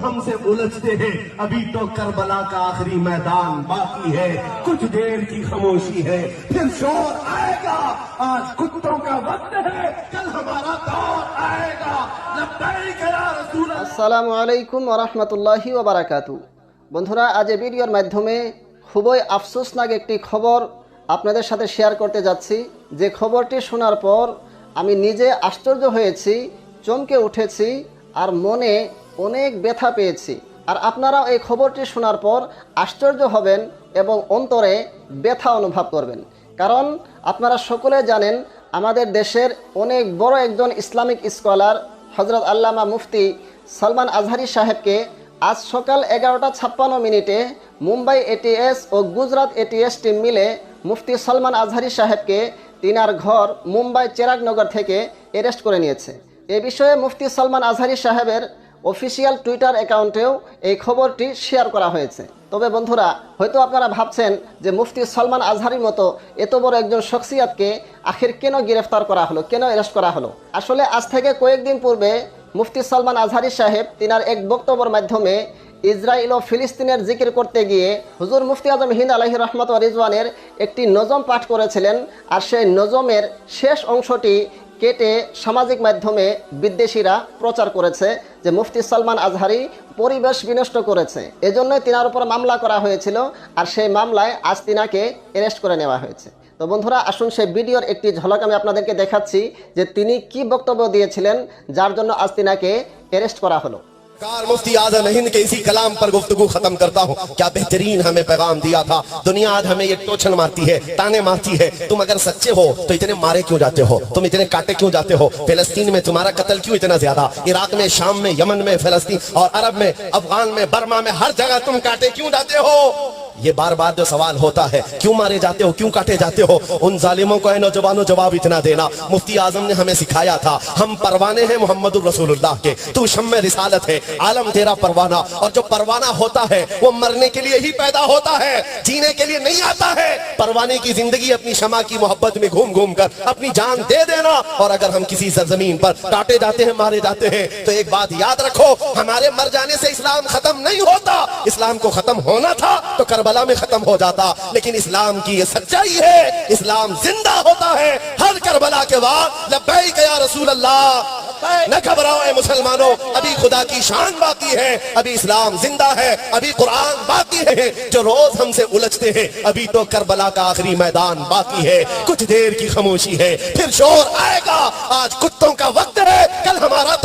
हमसे उलझते हैं अभी तो करबला का आखिरी मैदान बाकी है कुछ देर की खामोशी है फिर शोर आएगा आज कुत्तों का वक्त है कल हमारा दौर आएगा लब्बैक या रसूल अल्लाह। আসসালামু আলাইকুম ওরহমতুল্লাহি ওবারাকাতু বন্ধুরা আজ এই ভিডিওর মাধ্যমে খুবই আফসোসনাক একটি খবর আপনাদের সাথে শেয়ার করতে যাচ্ছি যে খবরটি শোনার পর আমি নিজে আশ্চর্য হয়েছি চমকে উঠেছি আর মনে অনেক ব্যথা পেয়েছি। আর আপনারাও এই খবরটি শোনার পর আশ্চর্য হবেন এবং অন্তরে ব্যথা অনুভব করবেন। কারণ আপনারা সকলে জানেন, আমাদের দেশের অনেক বড় একজন ইসলামিক স্কলার হজরত আল্লামা মুফতি সালমান আজহারি সাহেবকে আজ সকাল এগারোটা ছাপ্পান্ন মিনিটে মুম্বাই এটিএস ও গুজরাট এটিএস টিম মিলে মুফতি সালমান আজহারি সাহেবকে তিনার ঘর মুম্বাই চেরাগনগর থেকে অ্যারেস্ট করে নিয়েছে। এ বিষয়ে মুফতি সালমান আজহারি সাহেবের অফিসিয়াল টুইটার অ্যাকাউন্টেও এই খবরটি শেয়ার করা হয়েছে। তবে বন্ধুরা, হয়তো আপনারা ভাবছেন যে মুফতি সলমান আজহারির মতো এত বড় একজন শখসিয়াতকে আখির কেন গ্রেফতার করা হলো, কেন অ্যারেস্ট করা হলো? আসলে আজ থেকে কয়েকদিন পূর্বে মুফতি সলমান আজহারি সাহেব তিনার এক বক্তব্যের মাধ্যমে ইসরায়েল ও ফিলিস্তিনের জিকির করতে গিয়ে হুজুর মুফতি আজম হিন্দ আলহি রহমত রিজওয়ানের একটি নজম পাঠ করেছিলেন। আর সেই নজমের শেষ অংশটি কেটে সামাজিক মাধ্যমে বিদ্বেষীরা প্রচার করেছে যে মুফতি সালমান আজহারি পরিবেশ বিনষ্ট করেছে। এজন্যই তিনার উপর মামলা করা হয়েছিল আর সেই মামলায় আজ তিনাকে অ্যারেস্ট করে নেওয়া হয়েছে। তো বন্ধুরা, আসুন সেই ভিডিওর একটি ঝলক আমি আপনাদেরকে দেখাচ্ছি যে তিনি কি বক্তব্য দিয়েছিলেন, যার জন্য আজ তিনাকে অ্যারেস্ট করা হলো। کار مفتی اعظم ہند کے اسی کلام پر گفتگو ختم کرتا ہوں۔ کیا بہترین ہمیں پیغام دیا تھا۔ دنیا آج ہمیں یہ ٹوچن مارتی ہے، تانے مارتی ہے۔ تم اگر سچے ہو تو اتنے مارے کیوں جاتے ہو؟ تم اتنے کاٹے کیوں جاتے ہو؟ فلسطین میں تمہارا قتل کیوں اتنا زیادہ؟ عراق میں، شام میں، یمن میں، فلسطین اور عرب میں، افغان میں، برما میں، ہر جگہ تم کاٹے کیوں جاتے ہو؟ یہ بار بار جو سوال ہوتا ہے، کیوں مارے جاتے ہو، کیوں کٹے جاتے ہو؟ ان ظالموں کو اے نوجوانوں جواب اتنا دینا۔ مفتی آزم نے ہمیں سکھایا تھا، ہم پروانے ہیں محمد الرسول اللہ کے۔ تو شم رسالت ہے، عالم تیرا پروانہ۔ اور جو پروانہ ہوتا ہے، وہ مرنے کے لیے ہی پیدا ہوتا ہے، جینے کے لیے نہیں آتا ہے۔ پروانے کی زندگی اپنی شمع کی محبت میں گھوم گھوم کر اپنی جان دے دینا۔ اور اگر ہم کسی سرزمین پر کاٹے جاتے ہیں، مارے جاتے ہیں، تو ایک بات یاد رکھو، ہمارے مر جانے سے اسلام ختم نہیں ہوتا۔ اسلام کو ختم ہونا تھا، تو کر کربلا میں ختم ہو جاتا، لیکن اسلام کی یہ سچائی ہے، اسلام زندہ ہوتا ہے۔ ہر کربلا کے بعد لبیک یا رسول اللہ۔ نہ گھبراؤ اے مسلمانوں، ابھی خدا کی شان باقی ہے، ابھی اسلام زندہ ہے، ابھی قرآن باقی ہے۔ جو روز ہم سے الجھتے ہیں، ابھی تو کربلا کا آخری میدان باقی ہے۔ کچھ دیر کی خاموشی ہے، پھر شور آئے گا۔ آج کتوں کا وقت ہے، کل ہمارا